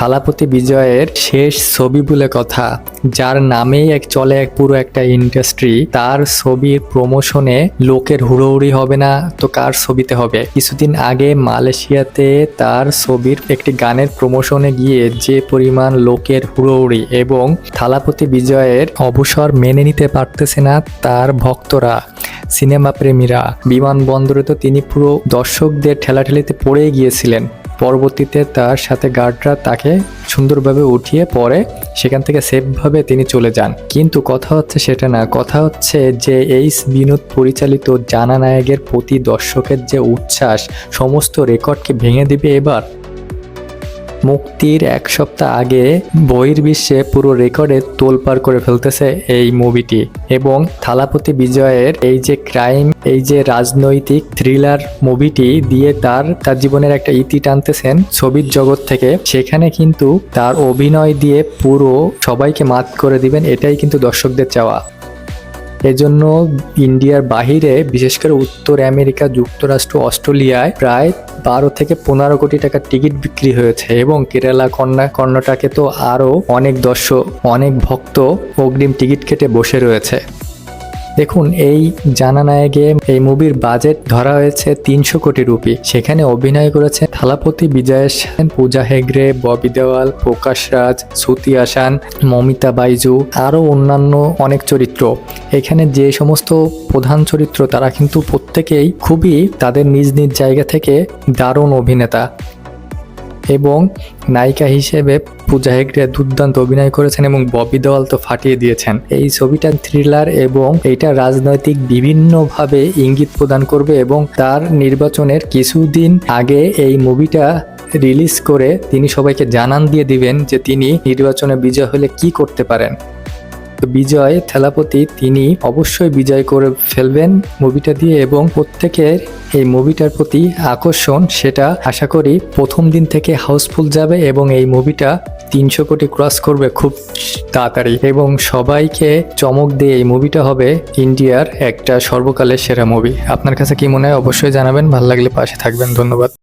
থালাপতি বিজয়ের শেষ ছবি বলে কথা, যার নামেই এক চলে এক পুরো একটা ইন্ডাস্ট্রি, তার ছবির প্রমোশনে লোকের হুড়োহুড়ি হবে না তো কার ছবিতে হবে? কিছুদিন আগে মালয়েশিয়াতে তার ছবির একটি গানের প্রমোশনে গিয়ে যে পরিমাণ লোকের হুড়োহুড়ি এবং থালাপতি বিজয়ের অবসর মেনে নিতে পারতেছে না তার ভক্তরা, সিনেমা প্রেমীরা। বিমানবন্দরে তো তিনি পুরো দর্শকদের ঠেলাঠেলিতে পড়ে গিয়েছিলেন। পরবর্তীতে তার সাথে গার্ডরা তাকে সুন্দরভাবে উঠিয়ে পরে সেখান থেকে সেফভাবে তিনি চলে যান। কিন্তু কথা হচ্ছে সেটা না। কথা হচ্ছে যে এই বিনোদ পরিচালিত জানা নায়কের প্রতি দর্শকের যে উচ্ছ্বাস, সমস্ত রেকর্ডকে ভেঙে দিবে এবার। মুক্তির এক সপ্তাহ আগে বহির্বিশ্বে পুরো রেকর্ডে তোলপাড় করে ফেলতেছে এই মুভিটি এবং থালাপতি বিজয়ের এই যে ক্রাইম, এই যে রাজনৈতিক থ্রিলার মুভিটি দিয়ে তার তার জীবনের একটা ইতি টানতেছেন ছবির জগৎ থেকে, সেখানে কিন্তু তার অভিনয় দিয়ে পুরো সবাইকে মাত করে দিবেন, এটাই কিন্তু দর্শকদের চাওয়া। এজন্য ইন্ডিয়ার বাহিরে, বিশেষ করে উত্তর আমেরিকা, যুক্তরাষ্ট্র, অস্ট্রেলিয়ায় প্রায় বারো থেকে পনেরো কোটি টাকার টিকিট বিক্রি হয়েছে এবং কেরালা, কন্যা, কর্ণাটকে তো আরও অনেক দর্শক, অনেক ভক্ত অগ্রিম টিকিট কেটে বসে রয়েছে। দেখুন, এই জানা নায়কে এই মুভির বাজেট ধরা হয়েছে তিনশো কোটি রুপি। সেখানে অভিনয় করেছে থালাপতি বিজয়ের সেন, পূজা হেগড়ে, ববি দেওয়াল, প্রকাশ রাজ, শ্রুতি আসান, মমিতা বাইজু, আরও অন্যান্য অনেক চরিত্র। এখানে যে সমস্ত প্রধান চরিত্র, তারা কিন্তু প্রত্যেকেই খুবই তাদের নিজ নিজ জায়গা থেকে দারুণ অভিনেতা। এবং নায়িকা হিসেবে পূজা হেগড়ে দুর্দান্ত অভিনয় করেছেন এবং ববি দেওয়াল তো ফাটিয়ে দিয়েছেন। এই ছবিটা থ্রিলার এবং এটা রাজনৈতিক বিভিন্নভাবে ইঙ্গিত প্রদান করবে এবং তার নির্বাচনের কিছুদিন আগে এই মুভিটা রিলিজ করে তিনি সবাইকে জানান দিয়ে দিবেন যে তিনি নির্বাচনে বিজয় হলে কি করতে পারেন। তো বিজয় থেলাপতি, তিনি অবশ্যই বিজয় করে ফেলবেন মুভিটা দিয়ে এবং প্রত্যেকের এই মুভিটার প্রতি আকর্ষণ, সেটা আশা করি প্রথম দিন থেকে হাউসফুল যাবে এবং এই মুভিটা তিনশো কোটি ক্রস করবে খুব তাড়াতাড়ি এবং সবাইকে চমক দিয়ে এই মুভিটা হবে ইন্ডিয়ার একটা সর্বকালের সেরা মুভি। আপনার কাছে কি মনে হয়? অবশ্যই জানাবেন। ভালো লাগলে পাশে থাকবেন। ধন্যবাদ।